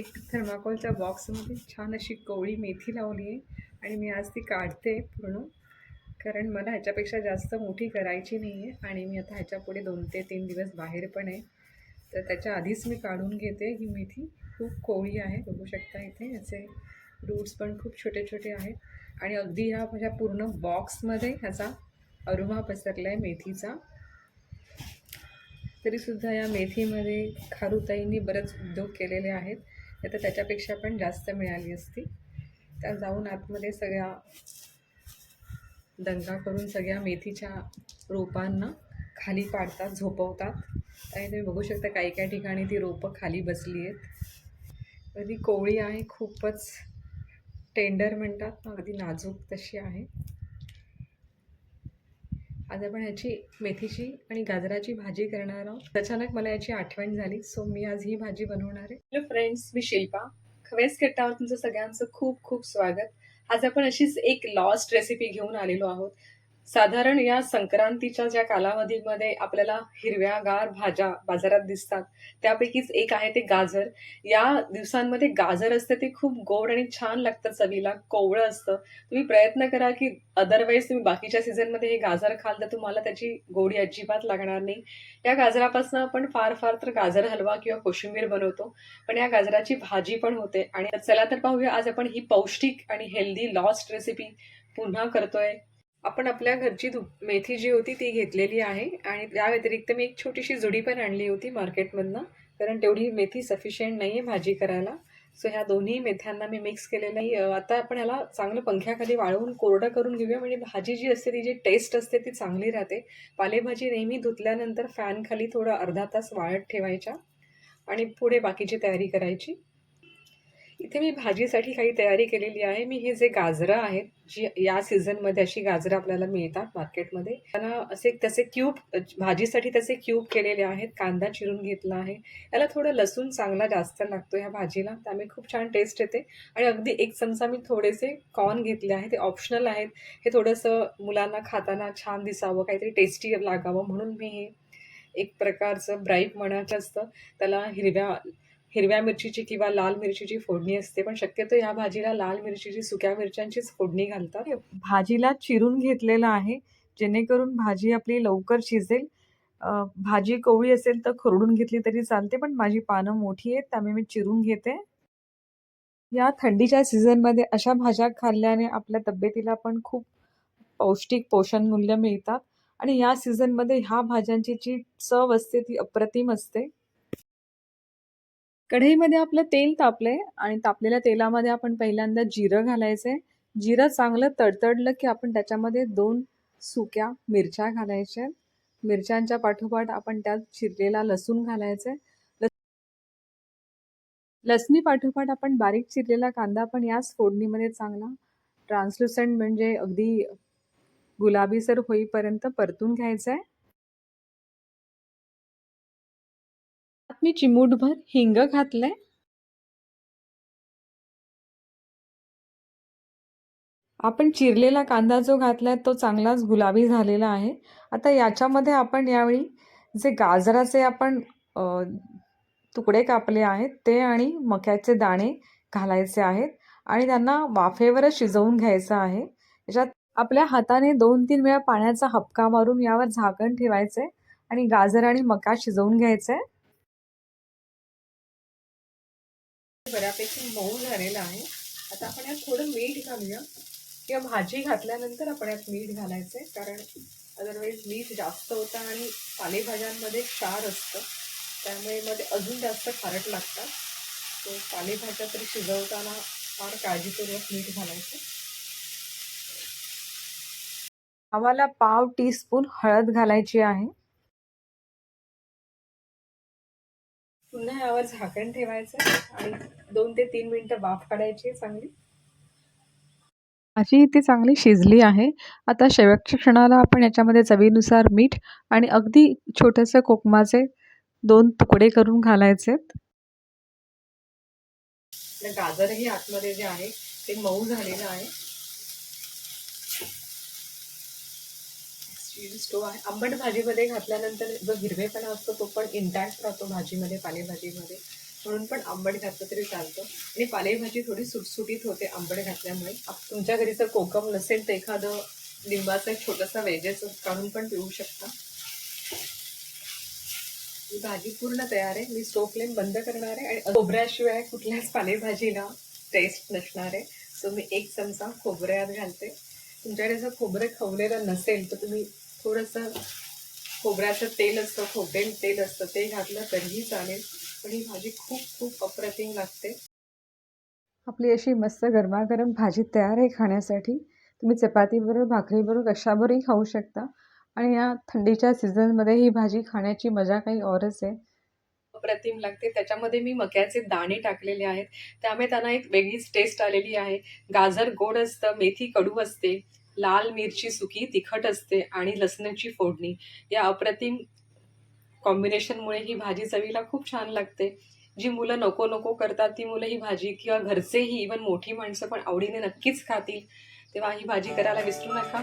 एक थर्माकोलच्या बॉक्समध्ये छान अशी कोवळी मेथी लावली आहे आणि मी आज ती काढते पूर्ण. कारण मला ह्याच्यापेक्षा जास्त मोठी करायची नाही आहे आणि मी आता ह्याच्यापुढे दोन ते तीन दिवस बाहेर पण आहे. तर त्याच्या आधीच मी काढून घेते ही मेथी. खूप कोवळी आहे बघू शकता इथे. याचे रूट्स पण खूप छोटे छोटे आहेत. आणि अगदी ह्या माझ्या पूर्ण बॉक्समध्ये ह्याचा अरुमा पसरला आहे मेथीचा. तरीसुद्धा या मेथीमध्ये खारुताईंनी बरेच उद्योग केलेले आहेत. नाही तर त्याच्यापेक्षा पण जास्त मिळाली असती. त्या जाऊन आतमध्ये सगळ्या दंगा करून सगळ्या मेथीच्या रोपांना खाली पाडतात झोपवतात. आणि तुम्ही बघू शकता काही काही ठिकाणी ती रोपं खाली बसली आहेत. तर ती कोवळी आहे खूपच टेंडर म्हणतात ना अगदी नाजूक तशी आहे. आज आपण ह्याची मेथीची आणि गाजराची भाजी करणार आहोत. अचानक मला याची आठवण झाली सो मी आज ही भाजी बनवणार आहे. हॅलो फ्रेंड्स मी शिल्पा. खवेस कट्टावर तुमचं सगळ्यांचं खूप खूप स्वागत. आज आपण अशीच एक लॉस्ट रेसिपी घेऊन आलेलो आहोत. साधारण या संक्रांतीच्या ज्या कालावधीमध्ये आपल्याला हिरव्यागार भाज्या बाजारात दिसतात त्यापैकीच एक आहे ते गाजर. या दिवसांमध्ये गाजर असतं ते खूप गोड आणि छान लागतं चवीला कोवळं असतं. तुम्ही प्रयत्न करा की अदरवाईज तुम्ही बाकीच्या सीझनमध्ये हे गाजर खाल तर तुम्हाला त्याची गोडी अजिबात लागणार नाही. या गाजरापासून आपण फार फार तर गाजर हलवा किंवा कोशिंबीर बनवतो. पण या गाजराची भाजी पण होते. आणि चला तर पाहूया आज आपण ही पौष्टिक आणि हेल्दी लॉस्ट रेसिपी पुन्हा करतोय. आपण आपल्या घरची धु मेथी जी होती ती घेतलेली आहे आणि त्या व्यतिरिक्त मी एक छोटीशी जुडी पण आणली होती मार्केटमधनं कारण तेवढी मेथी सफिशियंट नाही आहे भाजी करायला. सो ह्या दोन्ही मेथ्यांना मी मिक्स केलेलं आहे. आता आपण ह्याला चांगलं पंख्याखाली वाळवून कोरडं करून घेऊया. म्हणजे भाजी जी असते ती जी टेस्ट असते ती चांगली राहते. पालेभाजी नेहमी धुतल्यानंतर फॅनखाली थोडं अर्धा तास वाळत ठेवायच्या आणि पुढे बाकीची तयारी करायची. इथे मी भाजीसाठी काही तयारी केलेली आहे. मी हे जे गाजरं आहेत जी या सीझनमध्ये अशी गाजरं आपल्याला मिळतात मार्केटमध्ये त्यांना असे त्याचे क्यूब भाजीसाठी त्याचे क्यूब केलेले आहेत. कांदा चिरून घेतला आहे. याला थोडं लसूण चांगला जास्त लागतो ह्या भाजीला. त्यामुळे खूप छान टेस्ट येते. आणि अगदी एक चमचा मी थोडेसे कॉर्न घेतले आहे. ते ऑप्शनल आहेत. हे थोडंसं मुलांना खाताना छान दिसावं काहीतरी टेस्टी लागावं म्हणून मी हे एक प्रकारचं ब्राईब म्हणायचं असतं. त्याला हिरव्या हिरव्या मिरचीची किंवा लाल मिरचीची फोडणी असते पण शक्यतो या भाजीला लाल मिरचीची सुक्या मिरच्यांचीच फोडणी घालतात. भाजीला चिरून घेतलेलं आहे जेणेकरून भाजी आपली लवकर शिजेल. भाजी कोवळी असेल तर खरडून घेतली तरी चालते पण माझी पानं मोठी आहेत त्यामुळे मी चिरून घेते. या थंडीच्या सीझनमध्ये अशा भाज्या खाल्ल्याने आपल्या तब्येतीला पण खूप पौष्टिक पोषण मूल्य मिळतात. आणि या सीझनमध्ये ह्या भाज्यांची जी चव असते ती अप्रतिम असते. कढईमध्ये आपलं तेल तापलंय आणि तापलेल्या तेलामध्ये आपण पहिल्यांदा जिरं घालायचंय. जिरं चांगलं तडतडलं की आपण त्याच्यामध्ये दोन सुक्या मिरच्या घालायच्या. मिरच्यांच्या पाठोपाठ आपण त्यात चिरलेला लसूण घालायचंय. लसणी पाठोपाठ आपण बारीक चिरलेला कांदा पण याच फोडणीमध्ये चांगला ट्रान्सलुसंट म्हणजे अगदी गुलाबीसर होईपर्यंत परतून घ्यायचा आहे मी चिमूटभर हिंग घातलंय. आपण चिरलेला कांदा जो घातलाय तो चांगलाच गुलाबी झालेला आहे. आता याच्यामध्ये आपण यावेळी जे गाजराचे आपण तुकडे कापले आहेत ते आणि मक्याचे दाणे घालायचे आहेत आणि त्यांना वाफेवरच शिजवून घ्यायचं आहे. याच्यात आपल्या हाताने दोन तीन वेळा पाण्याचा हपका मारून यावर झाकण ठेवायचंय आणि गाजर आणि मका शिजवून घ्यायचंय. बऱ्यापैकी मऊ झालेला आहे. आता आपण यात थोडं मीठ घालूया. किंवा भाजी घातल्यानंतर आपण यात मीठ घालायचंय कारण अदरवाईज मीठ जास्त होतं आणि पालेभाज्यांमध्ये क्षार असतं. त्यामुळे मध्ये अजून जास्त खारट लागतात तो पालेभाज्या तरी शिजवताना फार काळजीपूर्वक मीठ घालायचं. आम्हाला पाव टीस्पून हळद घालायची आहे. पुन्हा यावर झाकण ठेवायचं आणि दोन ते तीन मिनिटं वाफ काढायची चांगली. भाजी इथे चांगली शिजली आहे. आता शेवटच्या क्षणाला आपण याच्यामध्ये चवीनुसार मीठ आणि अगदी छोटंसं कोकमाचे दोन तुकडे करून घालायचे. गाजरही आतमध्ये जे आहे ते मऊ झालेलं आहे. स्टो आहे. आंबट भाजीमध्ये घातल्यानंतर जो हिरवेपणा असतो तो पण इंटॅक्ट राहतो भाजीमध्ये पालेभाजीमध्ये. म्हणून पण आंबट घातलं तरी चालतं. आणि पालेभाजी थोडी सुटसुटीत होते आंबट घातल्यामुळे. तुमच्या घरी जर कोकम नसेल तर एखादं लिंबाचा एक छोटासा वेजेस काढून पण पिऊ शकता. ही भाजी पूर्ण तयार आहे. मी स्टोव फ्लेम बंद करणार आहे आणि खोबऱ्याशिवाय कुठल्याच पालेभाजीला टेस्ट नसणार आहे. सो मी एक चमचा खोबऱ्यात घालते. तुमच्याकडे जर खोबरं खवलेलं नसेल तर तुम्ही थोडंसं खोबऱ्याचं तेल असतं खोबरेल तेल असतं ते घातलं तरीही चालेल. पण ही भाजी खूप खूप अप्रतिम लागते. आपली अशी मस्त गरमागरम भाजी तयार आहे खाण्यासाठी. तुम्ही चपातीबरोबर भाकरीबरोबर कशाबरोबरही खाऊ शकता. आणि या थंडीच्या सीझनमध्ये ही भाजी खाण्याची मजा काही औरच आहे. अप्रतिम लागते. त्याच्यामध्ये मी मक्याचे दाणे टाकलेले आहेत. त्यामुळे त्यांना एक वेगळीच टेस्ट आलेली आहे. गाजर गोड असतं मेथी कडू असते. लाल मिरची सुकी तिखट असते आणि लसणाची फोडणी. या अप्रतिम कॉम्बिनेशनमुळे ही भाजी चवीला खूप छान लागते. जी मुलं नको नको करतात ती मुलं ही भाजी किंवा घरचेही इवन मोठी माणसं पण आवडीने नक्कीच खातील. तेव्हा ही भाजी करायला विसरू नका.